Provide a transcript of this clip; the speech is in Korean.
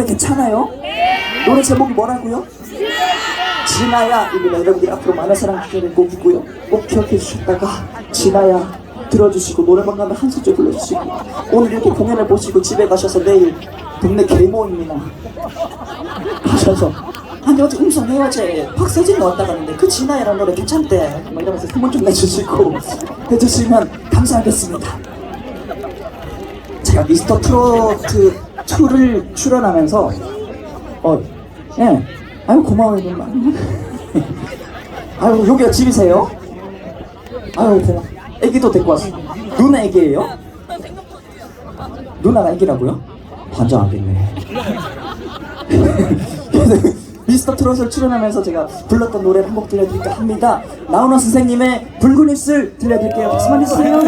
노래 괜찮아요? 노래 제목이 뭐라고요? 진아야입니다. 여러분들 앞으로 많은 사랑 주시는 곡이고요. 꼭 기억해 주셨다가 진아야 들어주시고 노래방 가면 한 소절 불러주시고 오늘 이렇게 공연을 보시고 집에 가셔서 내일 동네 개모임이나 가셔서 아니 어제 음성해 어제 박세진 나왔다 가는데 그 진아야라는 노래 괜찮대 막 이러면서 소문 좀 내주시고 해주시면 감사하겠습니다. 제가 미스터 트로트 2를 출연하면서 어, 예. 아유, 고마워요, 누나. 아유, 여기가 집이세요? 아유, 고마워. 애기도 데리고 왔어. 누나 애기예요? 누나가 애기라고요? 반장하겠네. 그래서 미스터 트롯을 출연하면서 제가 불렀던 노래를 한 곡 들려드릴까 합니다. 나훈아 선생님의 붉은 입술 들려드릴게요. 박수 많이 주세요.